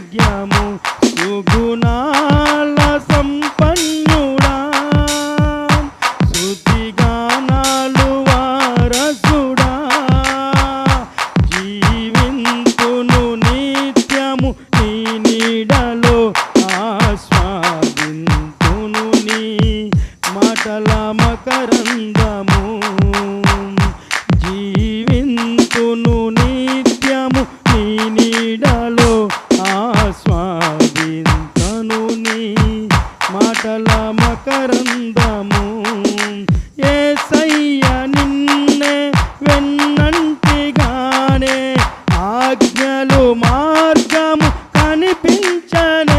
భాగ్యము సుగుణాల సంపన్నుడా. శృతిగానాలు వారసుడా. జీవింతును నిత్యము నీ నీడలో ఆస్వాదింతును నీ మాటల మకరందము. మాటల మకరందము ఏసయ్య నిన్నే వెన్నంటిగానే ఆజ్ఞలు మార్గము కనిపించనే.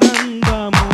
ఆనందము.